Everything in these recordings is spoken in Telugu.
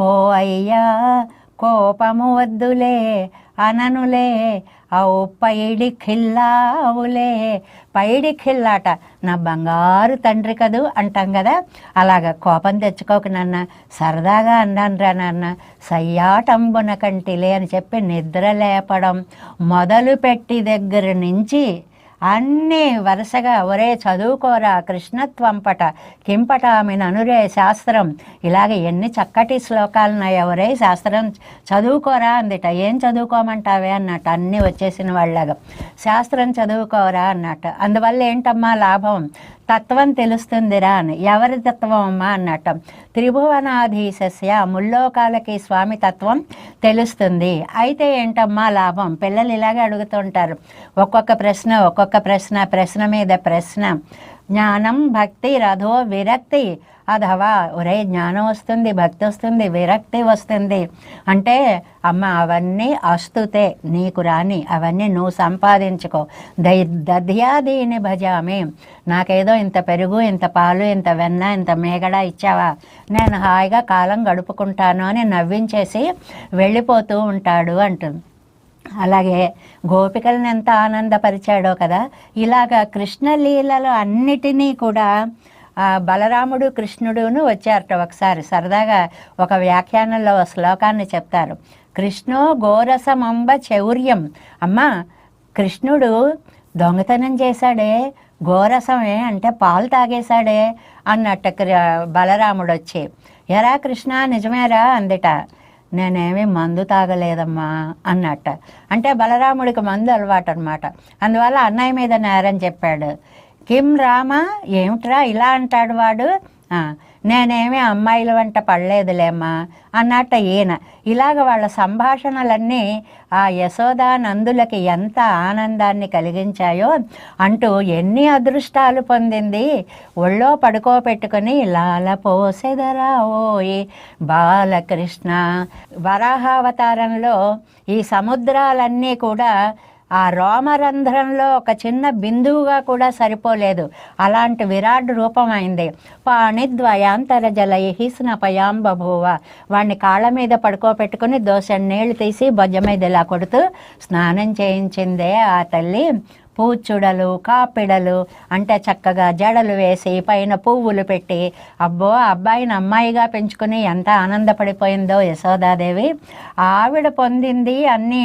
ఓ అయ్యా కోపము వద్దులే అననులే ఔ పైడి ఖిల్లావులే. పైడి ఖిల్లాట నా బంగారు తండ్రి కదూ అంటాం కదా అలాగ కోపం తెచ్చుకోక నాన్న సరదాగా అన్నాను రా నాన్న. సయ్యాటంబున కంటిలే అని చెప్పి నిద్ర లేపడం మొదలుపెట్టి దగ్గర నుంచి అన్నీ వరుసగా ఒరే చదువుకోరా కృష్ణత్వంపట కింపట ఆమెను అనురే శాస్త్రం. ఇలాగ ఎన్ని చక్కటి శ్లోకాలున్నాయి ఒరే శాస్త్రం. చదువుకోరా అందిట ఏం చదువుకోమంటావే అన్నట్టు అన్నీ వచ్చేసిన వాళ్ళగా. శాస్త్రం చదువుకోరా అన్నట్టు. అందువల్ల ఏంటమ్మా లాభం? తత్వం తెలుస్తుందిరా అని. ఎవరి తత్వం అమ్మా అన్నట్టు. త్రిభువనాధీశస్య ముల్లోకాలకి స్వామి తత్వం తెలుస్తుంది. అయితే ఏంటమ్మా లాభం? పిల్లలు ఇలాగే అడుగుతుంటారు. ఒక్కొక్క ప్రశ్న ఒక్కొక్క ప్రశ్న ప్రశ్న మీద ప్రశ్న. జ్ఞానం భక్తి రథో విరక్తి. అధవా ఒరే జ్ఞానం వస్తుంది భక్తి వస్తుంది విరక్తి వస్తుంది. అంటే అమ్మ అవన్నీ అస్తుతే నీకు రాని అవన్నీ నువ్వు సంపాదించుకో. దై దధ్యాదీని భజామి. నాకేదో ఇంత పెరుగు ఇంత పాలు ఇంత వెన్న ఇంత మేగడ ఇచ్చావా? నేను హాయిగా కాలం గడుపుకుంటాను అని నవ్వించేసి వెళ్ళిపోతూ ఉంటాడు అంటుంది. అలాగే గోపికలను ఎంత ఆనందపరిచాడో కదా. ఇలాగ కృష్ణలీలలో అన్నిటినీ కూడా బలరాముడు కృష్ణుడును వచ్చారట ఒకసారి. సరదాగా ఒక వ్యాఖ్యానంలో ఒక శ్లోకాన్ని చెప్తారు. కృష్ణో గోరసమంబ చౌర్యం. అమ్మా కృష్ణుడు దొంగతనం చేశాడే గోరసమే అంటే పాలు తాగేశాడే అన్నట్టు బలరాముడు వచ్చి ఎరా కృష్ణ నిజమేరా? అందిట. నేనేమి మందు తాగలేదమ్మా అన్నట్ట. అంటే బలరాముడికి మందు అలవాటు అనమాట అందువల్ల అన్నయ్య మీద నేరం చెప్పాడు. కిమ్ రామ ఏమిట్రా ఇలా అంటాడు వాడు? నేనేమీ అమ్మాయిల వెంట పడలేదులేమ్మా అన్నట్ట ఈయన. ఇలాగ వాళ్ళ సంభాషణలన్నీ ఆ యశోదా నందులకి ఎంత ఆనందాన్ని కలిగించాయో అంటూ ఎన్ని అదృష్టాలు పొందింది. ఒళ్ళో పడుకోబెట్టుకొని లాల పోసెదరా ఓయి బాలకృష్ణ. వరాహావతారంలో ఈ సముద్రాలన్నీ కూడా ఆ రోమరంధ్రంలో ఒక చిన్న బిందువుగా కూడా సరిపోలేదు. అలాంటి విరాట్ రూపమైంది. పాణిద్వయాంతరజలై స్నపయాం బభూవ వాడిని కాళ్ళ మీద పడుకోబెట్టుకుని దోశ నీళ్ళు తీసి బొజ్జ మీద ఇలా కొడుతూ స్నానం చేయించిందే ఆ తల్లి. పూచుడలు కాపిడలు అంటే చక్కగా జడలు వేసి పైన పువ్వులు పెట్టి అబ్బో ఆ అబ్బాయిని అమ్మాయిగా పెంచుకుని ఎంత ఆనందపడిపోయిందో యశోదాదేవి. ఆవిడ పొందింది అన్ని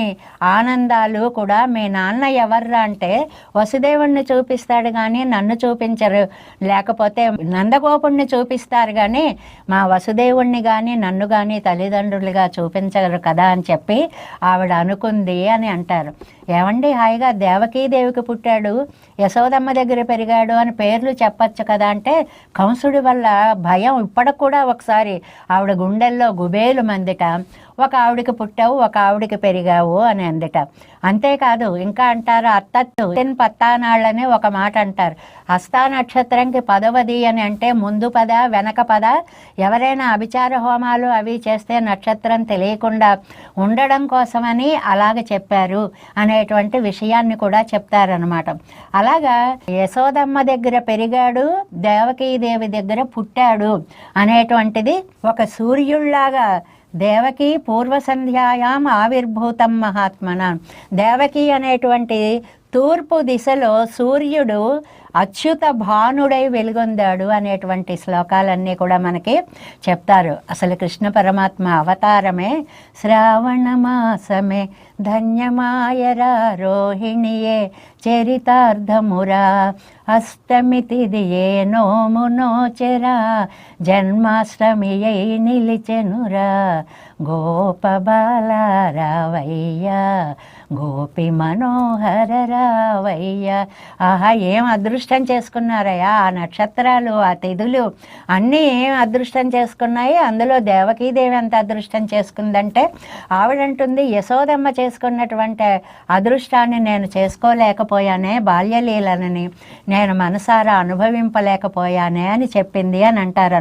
ఆనందాలు కూడా. మీ నాన్న ఎవర్రా? అంటే వసుదేవుణ్ణి చూపిస్తాడు కానీ నన్ను చూపించరు. లేకపోతే నందగోపుణ్ణి చూపిస్తారు కానీ మా వసుదేవుణ్ణి కానీ నన్ను కానీ తల్లిదండ్రులుగా చూపించగలరు కదా అని చెప్పి ఆవిడ అనుకుంది అని అంటారు. ఏమండి హాయిగా దేవకీదేవికి పుట్టాడు యశోదమ్మ దగ్గర పెరిగాడు అని పేర్లు చెప్పచ్చు కదా అంటే కంసుడి వల్ల భయం ఇప్పటికి కూడా ఒకసారి. ఆవిడ గుండెల్లో గుబేలు మందిట. ఒక ఆవిడికి పుట్టావు ఒక ఆవిడికి పెరిగావు అని అందిట. అంతేకాదు ఇంకా అంటారు అత్తత్తు తిన్ పత్తానాళ్ళని ఒక మాట అంటారు. హస్తా నక్షత్రంకి పదవది అని అంటే ముందు పద వెనక పద. ఎవరైనా అభిచార హోమాలు అవి చేస్తే నక్షత్రం తెలియకుండా ఉండడం కోసమని అలాగ చెప్పారు అనేటువంటి విషయాన్ని కూడా చెప్తారు. చెప్తారనమాట అలాగా యశోదమ్మ దగ్గర పెరిగాడు దేవకీదేవి దగ్గర పుట్టాడు అనేటువంటిది ఒక సూర్యుళ్ళాగా దేవకి పూర్వ సంధ్యాయాం ఆవిర్భూతం మహాత్మన. దేవకి అనేటువంటి తూర్పు దిశలో సూర్యుడు అచ్యుత భానుడై వెలుగొందాడు అనేటువంటి శ్లోకాలన్నీ కూడా మనకి చెప్తారు. అసలు కృష్ణ పరమాత్మ అవతారమే శ్రావణ మాసమే ధన్యమాయరా రోహిణియే చరితార్థమురా అష్టమితిది ఏ నోము నోచెరా జన్మాష్టమి అయి నిలిచెనురా గోపబాల రావయ్య గోపి మనోహర రావయ్య. ఆహా ఏం అదృష్టం చేసుకున్నారయ్యా ఆ నక్షత్రాలు ఆ తిథులు అన్నీ ఏం అదృష్టం చేసుకున్నాయి? అందులో దేవకీదేవి ఎంత అదృష్టం చేసుకుందంటే ఆవిడంటుంది యశోదమ్మ చేసుకున్నటువంటి అదృష్టాన్ని నేను చేసుకోలేకపోయానే బాల్యలీలనని నేను మనసారా అనుభవింపలేకపోయానే అని చెప్పింది అని అంటారు